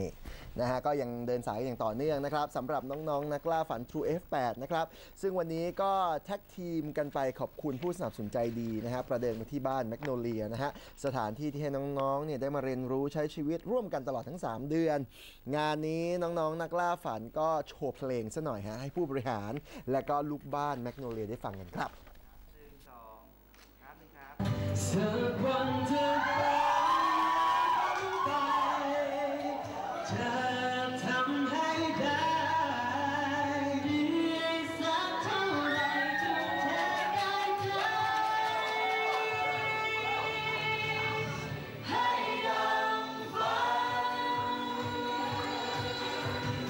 นี่นะฮะก็ยังเดินสายอย่างต่อเนื่องนะครับสำหรับน้องๆนักล่าฝัน True F8 นะครับซึ่งวันนี้ก็แท็กทีมกันไปขอบคุณผู้สนับสนุนใจดีนะฮะประเดินมาที่บ้านแมกโนเลียนะฮะสถานที่ที่ให้น้องๆเนี่ยได้มาเรียนรู้ใช้ชีวิตร่วมกันตลอดทั้ง 3 เดือน งานนี้น้องๆ นักล่าฝันก็โชว์เพลงซะหน่อยฮะให้ผู้บริหาร และก็ลูกบ้านแมกโนเลียได้ฟังกันครับหนึ่งสองครับหนึ่งครับ จะทำให้ได้ดีสักเท่าไรทุ่มเทได้ใจให้ดังฝัน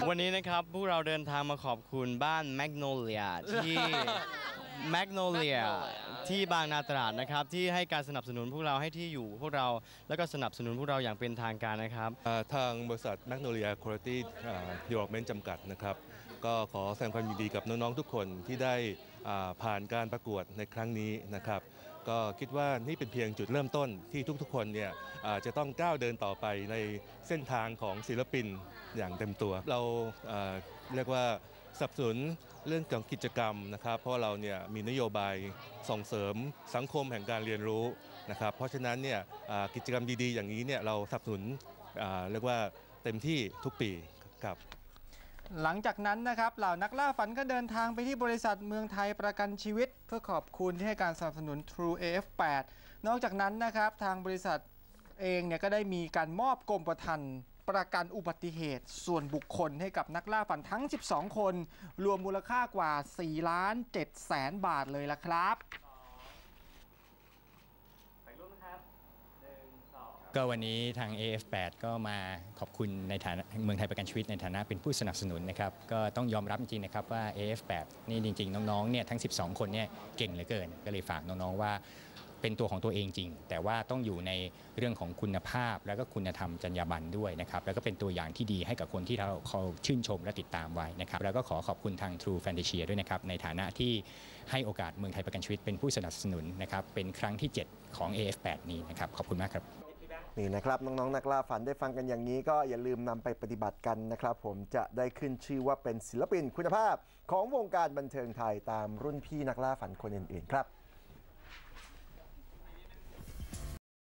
วันนี้นะครับ พวกเราเดินทางมาขอบคุณบ้านแมกโนเลียที่ แมกโนเลียที่บางนาตราดนะครับ ที่ให้การสนับสนุนพวกเราให้ที่อยู่ พวกเราแล้วก็สนับสนุนพวกเราอย่างเป็นทางการนะครับอ่าทางบริษัท Magnolia Quality Development จำกัดนะครับ ก็ขอแสดงความยินดีกับน้องๆทุกคนที่ได้อ่าผ่านการประกวดในครั้งนี้นะครับ ก็คิดว่านี่เป็นเพียงจุดเริ่มต้นที่ทุกๆ คนเนี่ยอ่าจะต้องก้าวเดินต่อไปในเส้นทางของศิลปินอย่างเต็มตัว เราอ่าเรียกว่า สนับสนุนเรื่องของกิจกรรมนะครับ เพราะเราเนี่ยมีนโยบายส่งเสริมสังคมแห่งการเรียนรู้นะครับ เพราะฉะนั้นเนี่ยกิจกรรมดีๆ อย่างนี้เนี่ยเราสนับสนุนเรียกว่าเต็มที่ทุกปีครับหลังจากนั้นนะครับเหล่านักล่าฝันก็เดินทางไปที่บริษัทเมืองไทยประกันชีวิต เพื่อขอบคุณที่ให้การสนับสนุน True AF8 นอกจากนั้นนะครับทางบริษัทเองเนี่ยก็ได้มีการมอบกรมประทัน ประกันอุบัติเหตุส่วนบุคคลให้กับนักล่าฝันทั้ง 12 คน รวมมูลค่ากว่า 4 ล้าน7แสนบาทเลยละครับไปร่วมนะครับหนึ่งสองก็วันนี้ทาง AF8 ก็มาขอบคุณในฐานะเมืองไทยประกันชีวิตในฐานะเป็นผู้สนับสนุนนะครับก็ต้องยอมรับจริงๆนะครับว่า AF8 นี่จริง ๆ น้องๆเนี่ยทั้ง 12 คนเนี่ยเก่งเหลือเกิน ก็เลยฝากน้องๆว่า เป็นตัวของตัวเองจริง แต่ว่าต้องอยู่ในเรื่องของคุณภาพ แล้วก็คุณธรรมจรรยาบรรณด้วยนะครับแล้วก็เป็นตัวอย่างที่ดีให้กับคนที่เราเขาชื่นชมและติดตามไว้นะครับแล้วก็ขอขอบคุณทาง True Fantasia ด้วยนะครับในฐานะที่ให้โอกาสเมืองไทยประกันชีวิตเป็นผู้สนับสนุนนะครับเป็นครั้งที่ 7 ของ AF8 นี้นะครับขอบคุณมากครับนี่นะครับน้องๆนักล่าฝันได้ฟังกันอย่างนี้ก็อย่าลืมนำไปปฏิบัติกันนะครับ ผมจะได้ขึ้นชื่อว่าเป็นศิลปินคุณภาพ ของวงการบันเทิงไทยตามรุ่นพี่นักล่าฝันคนอื่นๆครับ